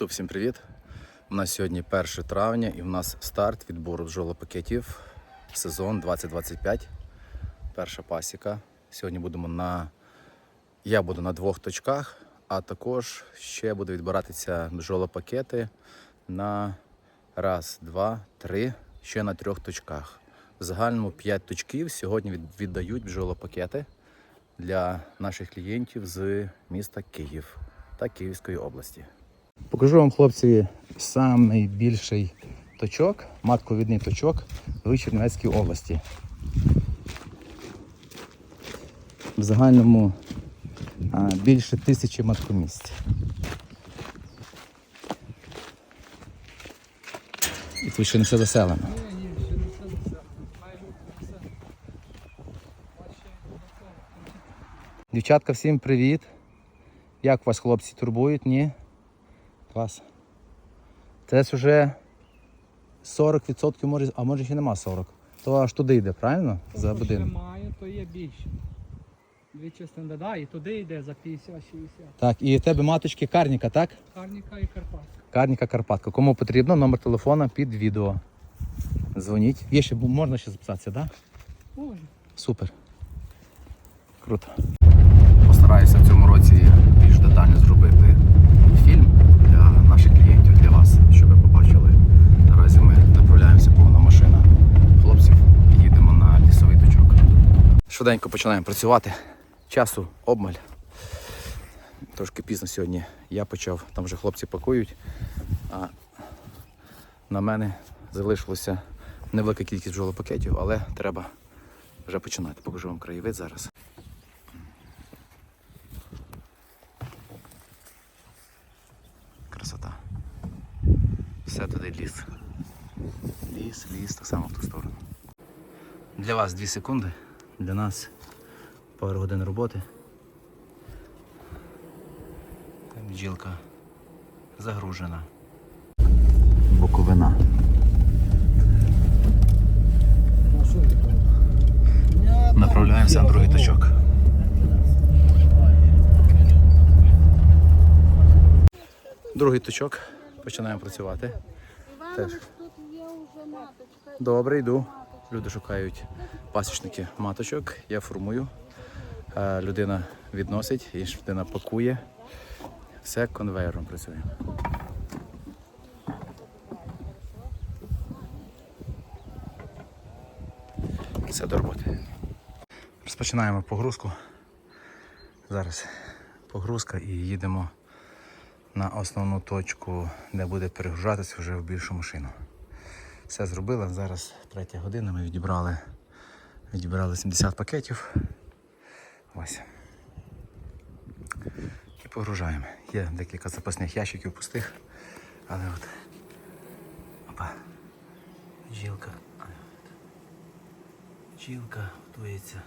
То всім привіт! У нас сьогодні 1 травня і в нас старт відбору пакетів сезон 2025. Перша пасіка. Сьогодні будемо на. Я буду на двох точках, а також ще буду відбиратися пакети на раз, два, три, ще на трьох точках. В загальному 5 точків сьогодні віддають бджолопакети для наших клієнтів з міста Київ та Київської області. Покажу вам, хлопці, найбільший точок, матковідний точок в Чернівецькій області. В загальному а, більше тисячі маткомісць. І тут ще не все заселено. Дівчатка, всім привіт. Як вас хлопці турбують? Ні? Клас. Це ж вже 40%, може, а може ще нема 40. То аж туди йде, правильно? За Того, що будинок. має, то є більше. Дві частини, да, і туди йде за 50-60. Так, і в тебе маточки Карніка, так? Карніка і Карпатська. Карніка Карпатка. Кому потрібно, номер телефона під відео. Дзвоніть. Є ще, можна ще записатися, так? Може. Супер. Круто. Постараюся в цьому році більш детально зробити фільм для наших клієнтів, для вас, щоб ви побачили. Наразі ми направляємося повна машина хлопців і їдемо на лісовий точок. Швиденько починаємо працювати. Часу обмаль. Трошки пізно сьогодні я почав, там вже хлопці пакують, а на мене залишилося невелика кількість бджолопакетів, але треба вже починати. Покажу вам краєвид зараз. Красота. Все туди ліс. Ліс, ліс, так само в ту сторону. Для вас 2 секунди, для нас пару годин роботи. Бджілка загружена. Буковина. Направляємося на другий точок. Другий точок. Починаємо працювати. Теж. Добре, йду. Люди шукають пасічники маточок. Я формую. Е, Людина відносить, і ж людина пакує. Все конвейером працює. Все до роботи. Розпочинаємо погрузку. Зараз погрузка і їдемо на основну точку, де буде перегружатися вже в більшу машину. Все зробили. Зараз третя година. Ми відібрали, відібрали 70 пакетів. Ось. І погружаємо. Є декілька запасних ящиків пустих. Але от. Опа. Жілка. Жілка готується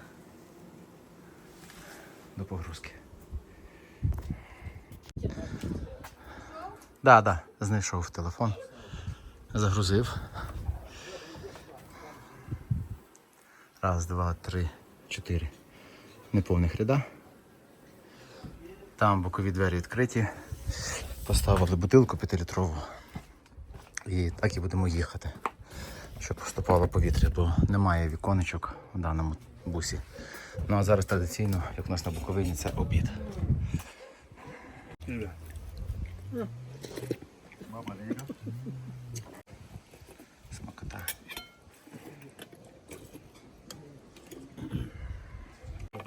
до погрузки. Да, да, знайшов телефон. Загрузив. Раз, два, три, чотири. Неповних ряда. Там бокові двері відкриті. Поставили бутилку 5-літрову. І так і будемо їхати. Щоб поступало повітря, бо немає віконечок в даному бусі. Ну а зараз традиційно, як у нас на Буковині, це обід. Смакота.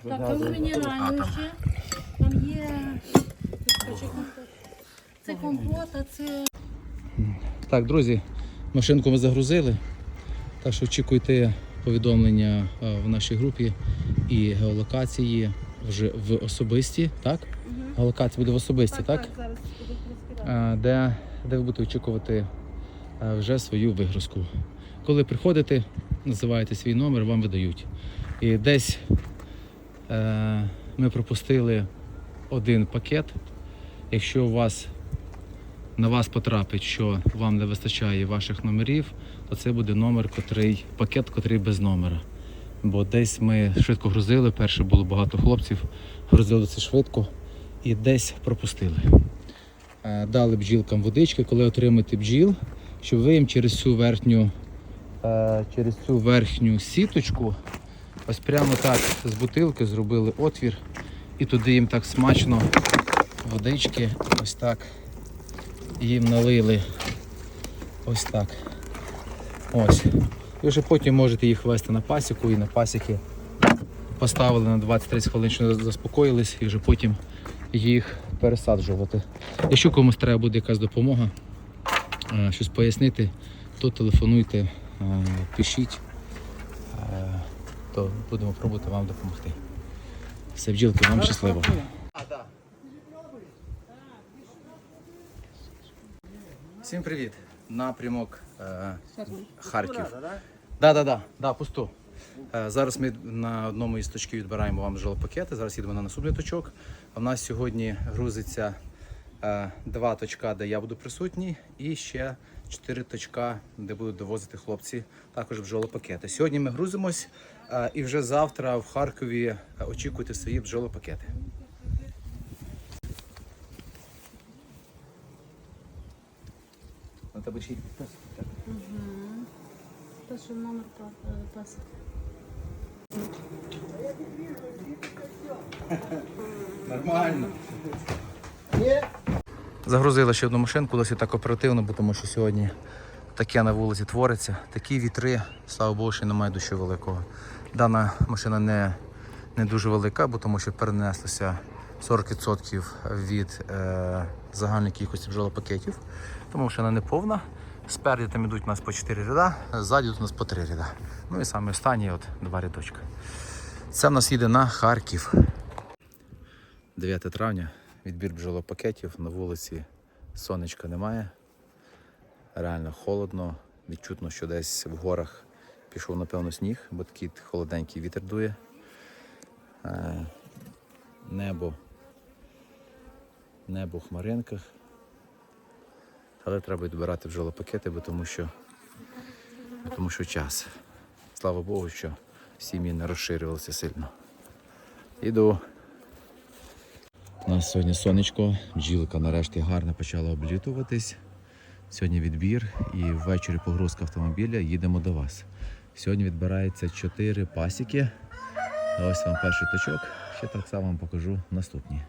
Так, там мінеральне ще. Там є. Це це Так, друзі, машинку ми загрузили. Так що очікуйте повідомлення е, в нашій групі і геолокації вже в особисті, так? Геолокація буде в особисті, так? зараз буду розбирати. Е, Де, де ви будете очікувати е, вже свою вигрузку. Коли приходите, називаєте свій номер, вам видають. І десь е, ми пропустили один пакет. Якщо у вас на вас потрапить, що вам не вистачає ваших номерів, то це буде номер, котрий, пакет, котрий без номера. Бо десь ми швидко грузили, перше було багато хлопців, грузили це швидко і десь пропустили. е, дали бджілкам водички, коли отримаєте бджіл, щоб ви їм через цю верхню, е, через цю верхню сіточку, ось прямо так з бутилки зробили отвір і туди їм так смачно водички, ось так їм налили. Ось так. Ось. І вже потім можете їх вести на пасіку і на пасіки поставили на 20-30 хвилин, що заспокоїлись, і вже потім їх пересаджувати. Якщо комусь треба буде якась допомога, е, щось пояснити, то телефонуйте, е, пишіть, е, то будемо пробувати вам допомогти. Все, бджілки, вам щасливо. Всім привіт! Напрямок е, Харків. Да, да, да, да, пусто. Е, Зараз ми на одному із точків відбираємо вам жилопакети. Зараз їдемо на наступний точок. У нас сьогодні грузиться е, два точка, де я буду присутній, і ще чотири точка, де будуть довозити хлопці також бджолопакети. Сьогодні ми грузимось, е, і вже завтра в Харкові е, очікуйте свої бджолопакети. Тебе ще й підпис. Пишу номер па- е, паспорта. Нормально. Загрузили ще одну машинку, досить так оперативно, бо тому що сьогодні таке на вулиці твориться. Такі вітри, слава Богу, що немає дощу великого. Дана машина не, не дуже велика, бо тому що перенеслося 40% від е, загальної кількості бджолопакетів. Тому машина не повна. Спереді там йдуть у нас по 4 ряда, ззаді у нас по 3 ряда. Ну і саме останні от два рядочка. Це в нас їде на Харків. 9 травня, відбір бджолопакетів. На вулиці сонечка немає. Реально холодно. Відчутно, що десь в горах пішов, напевно, сніг, бо такий холодненький вітер дує. Е, Небо. Небо в хмаринках. Але треба відбирати бджолопакети, бо тому що, бо тому що час. Слава Богу, що сім'ї не розширювалися сильно. Іду. У нас сьогодні сонечко, бджілка нарешті гарно почала облітуватись. Сьогодні відбір і ввечері погрузка автомобіля їдемо до вас. Сьогодні відбирається 4 пасіки. Ось вам перший точок. Ще так само вам покажу наступні.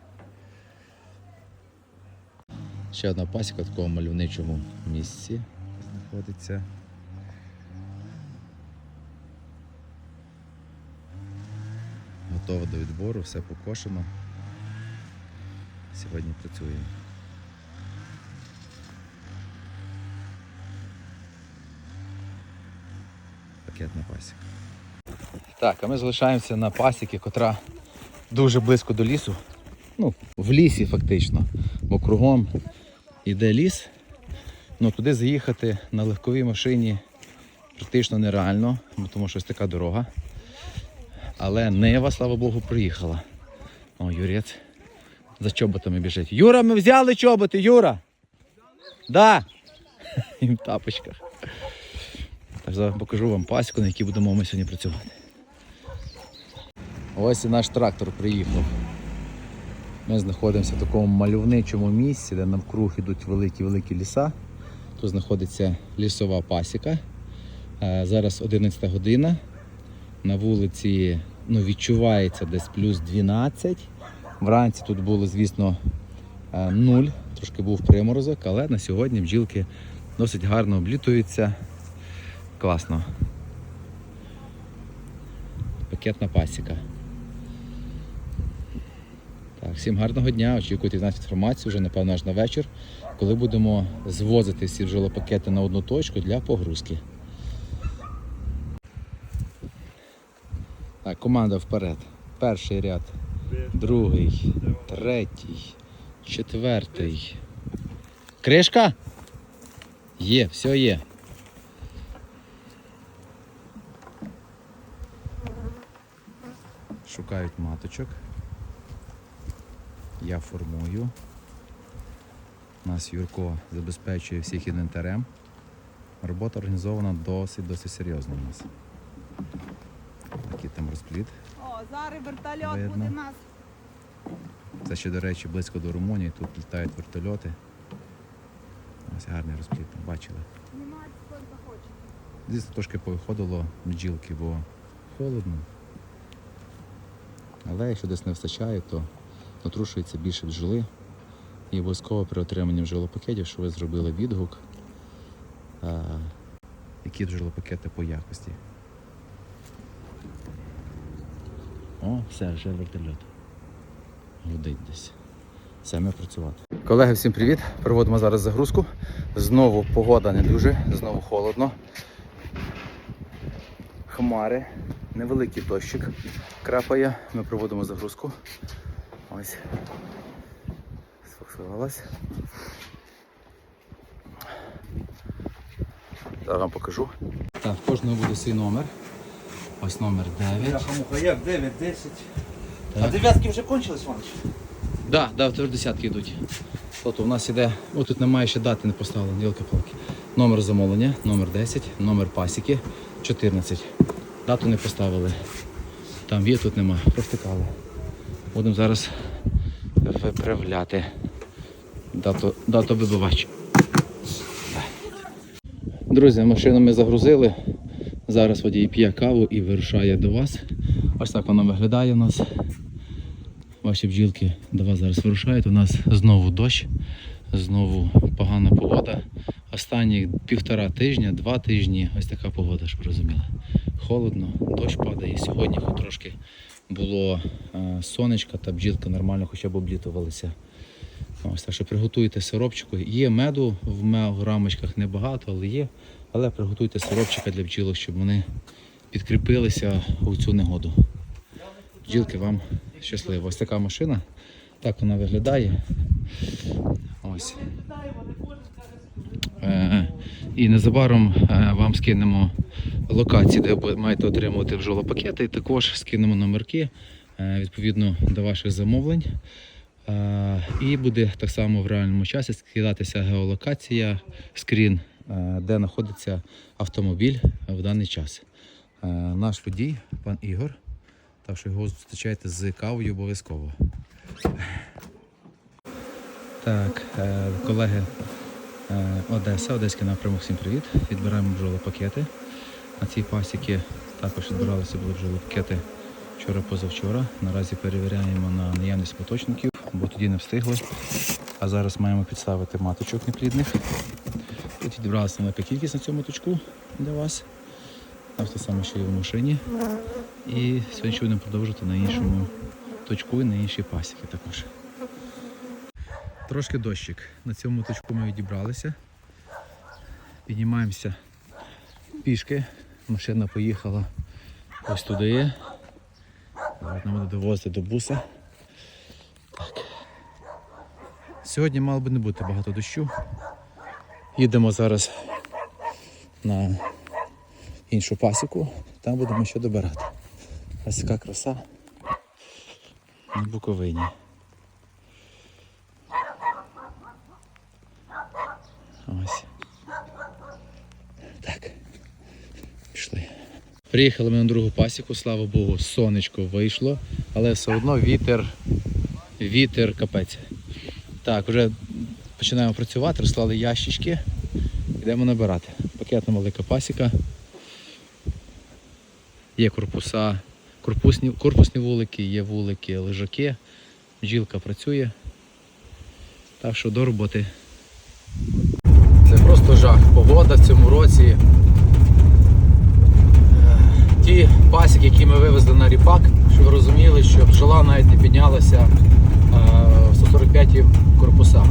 Ще одна пасіка в такому мальовничому місці знаходиться. Готова до відбору, все покошено. Сьогодні працюємо. Пакетна пасіка. Так, а ми залишаємося на пасіки, котра дуже близько до лісу. Ну, в лісі фактично, бо кругом іде ліс. Ну, туди заїхати на легковій машині практично нереально, тому що ось така дорога. Але Нива, слава Богу, приїхала. О, Юрець за чоботами біжить. Юра, ми взяли чоботи, Юра! Да! І в тапочках. Так покажу вам пасіку, на якій будемо ми сьогодні працювати. Ось і наш трактор приїхав. Ми знаходимося в такому мальовничому місці, де навкруг йдуть великі-великі ліса. Тут знаходиться лісова пасіка. Е, Зараз 11 година. На вулиці ну, відчувається десь плюс 12. Вранці тут було, звісно, е, нуль, трошки був приморозок, але на сьогодні бджілки досить гарно облітуються. Класно. Пакетна пасіка. Всім гарного дня. Очікуйте нас інформацію вже, напевно, аж на вечір, коли будемо звозити всі бджолопакети на одну точку для погрузки. Так, команда вперед. Перший ряд, другий, третій, четвертий. Кришка? Є, все є. Шукають маточок. Я формую. У нас Юрко забезпечує всіх інвентарем. Робота організована досить досить серйозно у нас. Такий там розпліт. О, зараз вертольот Видно. буде нас. Це ще, до речі, близько до Румунії. Тут літають вертольоти. Ось гарний розплід, бачили. Звісно, трошки повиходило бджілки, бо холодно. Але якщо десь не вистачає, то натрушується більше бджоли. І обов'язково при отриманні бджолопакетів, що ви зробили відгук, а, які бджолопакети по якості. О, все, вже вертольот. Гудить десь. Саме працювати. Колеги, всім привіт! Проводимо зараз загрузку. Знову погода не дуже, знову холодно. Хмари, невеликий дощик крапає. Ми проводимо загрузку. Ось. Сфоксувалась. Зараз вам покажу. Так, в кожного буде свій номер. Ось номер 9. Бляха-муха, як 9, 10. А дев'ятки вже кончились, Іванович? Да, да, в десятки йдуть. Тобто у нас іде, о, тут немає ще дати не поставлено, ділки палки Номер замовлення, номер 10, номер пасіки 14. Дату не поставили. Там є, тут нема. Провтикали. Будемо зараз виправляти. Дату, дату вибивач. Друзі, машину ми загрузили. Зараз водій п'є каву і вирушає до вас. Ось так воно виглядає у нас. Ваші бджілки до вас зараз вирушають. У нас знову дощ, знову погана погода. Останні півтора тижня, два тижні ось така погода, щоб розуміли. Холодно, дощ падає. Сьогодні хоч трошки було е, сонечка та бджілки нормально хоча б облітувалися. Ось так що приготуйте сиропчику. Є меду в рамочках небагато, але є. Але приготуйте сиропчика для бджілок, щоб вони підкріпилися у цю негоду. Бджілки вам щасливо. Ось така машина. Так вона виглядає. Ось. Е, І незабаром е, вам скинемо локації, де ви маєте отримувати бджолопакети. І також скинемо номерки е, відповідно до ваших замовлень. І буде так само в реальному часі скидатися геолокація, скрін, де знаходиться автомобіль в даний час. Наш водій, пан Ігор. Так що його зустрічайте з кавою обов'язково. Так, колеги Одеса, Одеський напрямок, всім привіт. Відбираємо бджолопакети. На цій пасіки також відбиралися були бджолопакети вчора-позавчора. Наразі перевіряємо на наявність поточників, бо тоді не встигли. А зараз маємо підставити маточок неплідних. Тут відібралася велика кількість на цьому точку для вас. Ось те саме, що і в машині. І сьогодні будемо продовжувати на іншому точку і на іншій пасіки також. Трошки дощик. На цьому точку ми відібралися. Піднімаємося пішки. Машина поїхала ось туди. Зараз нам буде довозити до буса. Так. Сьогодні мало би не бути багато дощу. Їдемо зараз на іншу пасіку, там будемо ще добирати. Ось така краса на Буковині. Ось. Так. Пішли. Приїхали ми на другу пасіку, слава Богу, сонечко вийшло, але все одно вітер, вітер капець. Так, вже починаємо працювати, розклали ящички, йдемо набирати. Пакетна велика пасіка. Є корпуса, корпусні, корпусні вулики, є вулики, лежаки. Бджілка працює. Так що до роботи. Це просто жах. Погода в цьому році. Ті пасіки, які ми вивезли на ріпак, щоб ви розуміли, що бджола навіть не піднялася е, в 145 корпуса.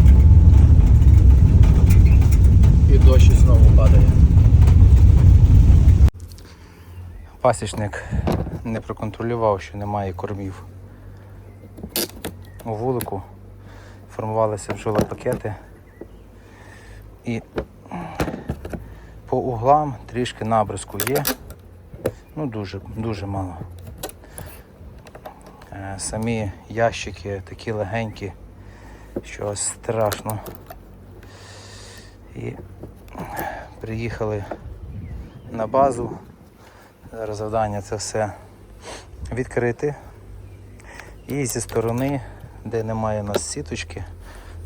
І дощ знову падає. Пасічник не проконтролював, що немає кормів у вулику. Формувалися бджолопакети. І по углам трішки набризку є. Ну дуже, дуже мало. Е, Самі ящики такі легенькі, що страшно. І приїхали на базу. Зараз завдання це все відкрити. І зі сторони, де немає у нас сіточки,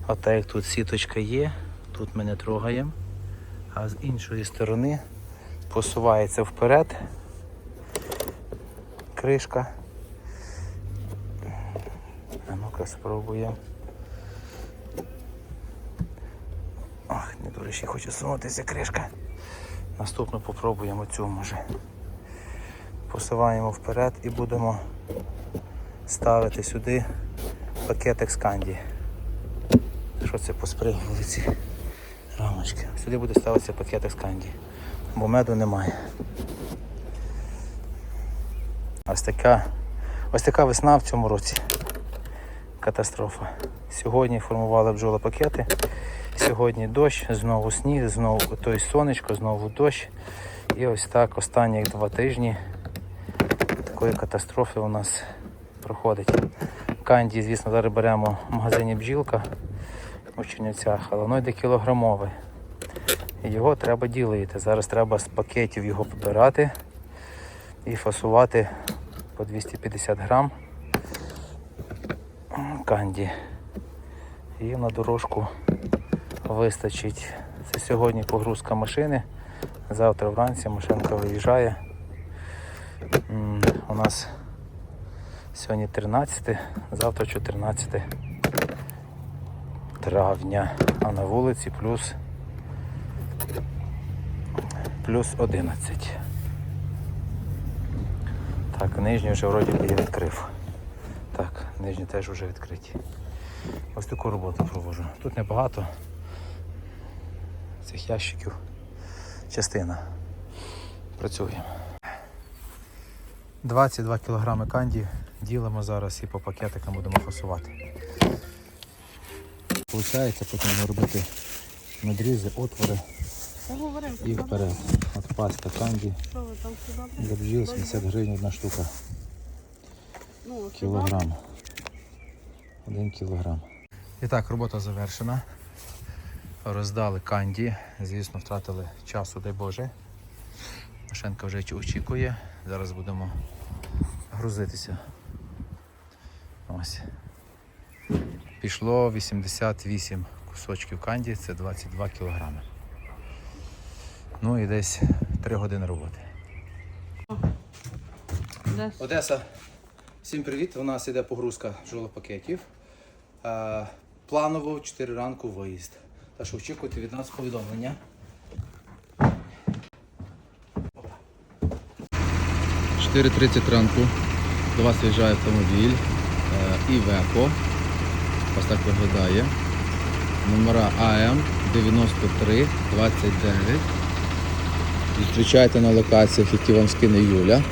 так як тут сіточка є, Тут ми не трогаємо, а з іншої сторони посувається вперед кришка. А ну-ка спробуємо. Ах, не дуже ще хоче сунутися кришка. Наступно попробуємо цю може. Посуваємо вперед і будемо ставити сюди пакетик з канді. Що це по ці рамочки? Сюди буде ставитися пакетик з канді, бо меду немає. Така, ось така весна в цьому році. Катастрофа. Сьогодні формували бджоли пакети. Сьогодні дощ, знову сніг, знову той сонечко, знову дощ. І ось так останні два тижні такої катастрофи у нас проходить. Канді, звісно, зараз беремо в магазині бджілка у Чернівцях, але воно йде кілограмове. Його треба ділити. Зараз треба з пакетів його побирати і фасувати по 250 грам канді. І на дорожку вистачить. Це сьогодні погрузка машини. Завтра вранці машинка виїжджає. У нас сьогодні 13, завтра 14 травня, а на вулиці плюс плюс 11. Так, нижню вже вроді я відкрив. Так, нижні теж вже відкриті. Ось таку роботу проводжу. Тут небагато цих ящиків. Частина. Працюємо. 22 кг канді ділимо зараз і по пакетикам будемо фасувати. Получається, потім робити надрізи, отвори і вперед. От паста канді. бджіл 70 гривень одна штука. Ну. Кілограм. Один кілограм. І так, робота завершена. Роздали канді. Звісно, втратили часу, дай Боже. Машенка вже очікує. Зараз будемо грузитися. Ось. Пішло 88 кусочків канді, це 22 кілограми. Ну і десь 3 години роботи. Одеса, всім привіт. У нас іде погрузка жолопакетів. Планово 4 ранку виїзд. Так що очікуйте від нас повідомлення. 4.30 ранку до вас виїжджає автомобіль е, Iveco. Ось так виглядає. Номера АМ 9329. Зустрічайте на локаціях, які вам скине Юля.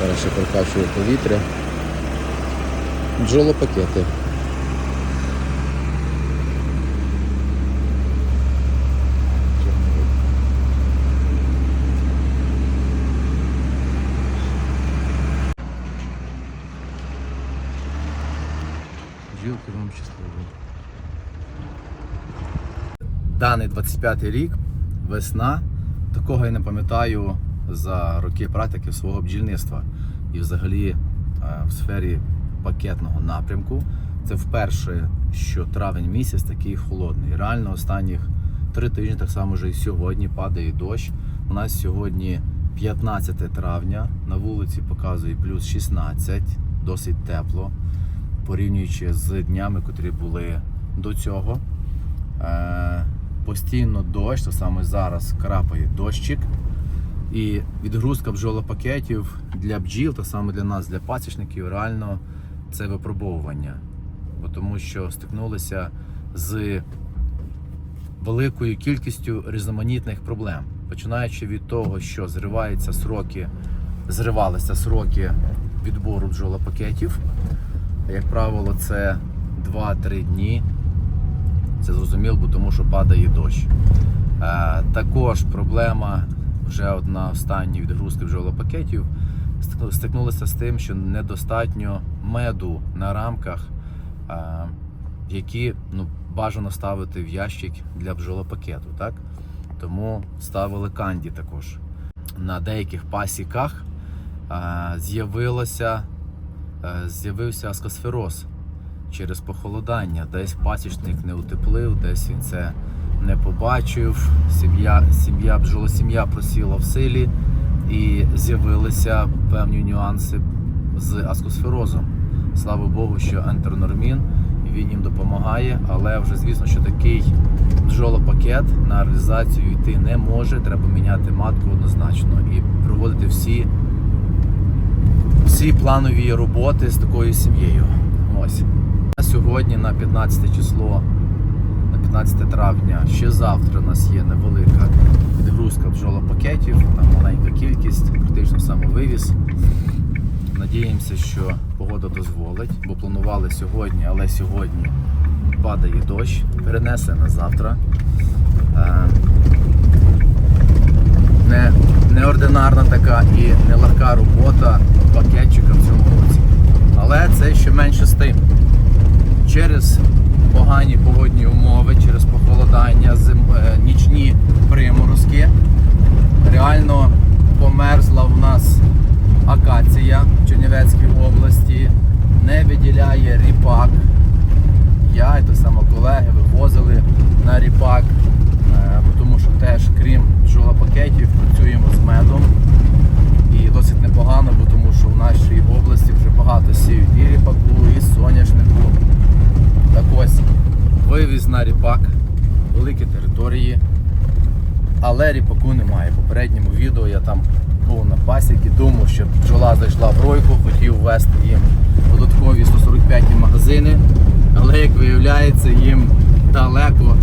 Зараз ще прокачую повітря. Бджолопакети. 25 й рік, весна. Такого я не пам'ятаю за роки практики свого бджільництва і взагалі е, в сфері пакетного напрямку. Це вперше, що травень місяць такий холодний. Реально останніх три тижні, так само вже і сьогодні, падає дощ. У нас сьогодні 15 травня, на вулиці показує плюс 16, досить тепло, порівнюючи з днями, котрі були до цього. Е, Постійно дощ, то саме зараз крапає дощик. І відгрузка бджолопакетів для бджіл, та саме для нас, для пасічників, реально це випробовування. Бо тому що стикнулися з великою кількістю різноманітних проблем. Починаючи від того, що зриваються сроки, зривалися сроки відбору бджолопакетів. Як правило, це 2-3 дні. Це зрозуміло, тому що падає дощ. Е, також проблема вже одна остання відгрузки бджолопакетів стикну- стикнулися з тим, що недостатньо меду на рамках, е, які ну, бажано ставити в ящик для бджолопакету. Так? Тому ставили канді також. На деяких пасіках е, з'явилося, е, з'явився аскосфероз через похолодання. Десь пасічник не утеплив, десь він це не побачив. Сім'я, сім'я, бджолосім'я просіла в силі і з'явилися певні нюанси з аскосферозом. Слава Богу, що ентернормін він їм допомагає, але вже звісно, що такий бджолопакет на реалізацію йти не може. Треба міняти матку однозначно і проводити всі, всі планові роботи з такою сім'єю. Ось. Сьогодні на 15 число, на 15 травня, ще завтра у нас є невелика відгрузка бджолопакетів, там маленька кількість, практично самовивіз. Надіємося, що погода дозволить, бо планували сьогодні, але сьогодні падає дощ, перенесли на завтра. Е, Не, неординарна така і нелегка робота пакетчика в цьому році. Але це ще менше з тим. Через погані погодні умови, через похолодання, зим, е, нічні приморозки, реально померзла в нас акація в Чернівецькій області, не виділяє ріпак. Я і так само колеги вивозили на ріпак, е, тому що теж, крім бджолопакетів, працюємо з медом. І досить непогано, бо тому що в нашій області вже багато сіють і ріпаку, і соняшнику. Так ось, вивіз на ріпак, великі території, але ріпаку немає. В попередньому відео я там був на пасіки, думав, що бджола зайшла в ройку, хотів ввести їм додаткові 145 магазини, але як виявляється, їм далеко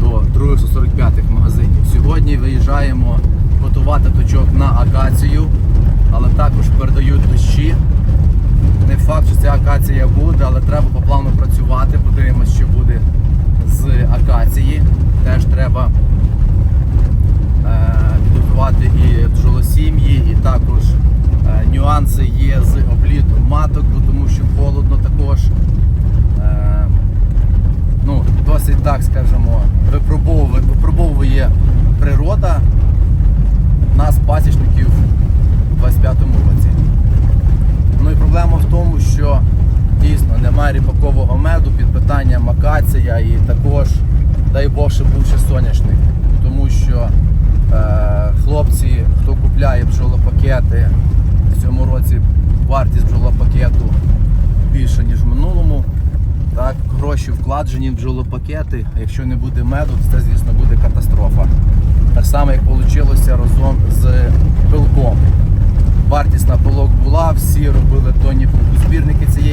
до других 145 магазинів. Сьогодні виїжджаємо готувати точок на акацію, але також передають дощі. Не факт, що ця акація буде, але треба по плану працювати. Подивимось, що буде з акації. Теж треба е, підготувати і бджолосім'ї, і також е, нюанси є з облітом маток, бо тому що холодно також. Е, ну, досить так скажемо, випробовує, випробовує природа нас, пасічників, у 25-му році. Проблема в тому, що дійсно немає ріпакового меду під питанням акація і також, дай Бог, щоб був ще соняшник. Тому що е, хлопці, хто купляє бджолопакети, в цьому році вартість бджолопакету більша, ніж в минулому. Так, гроші вкладені в бджолопакети. Якщо не буде меду, то це, звісно, буде катастрофа. Так само, як вийшло разом з пилком. Вартість на пилок була, всі робили тонні збірники цієї.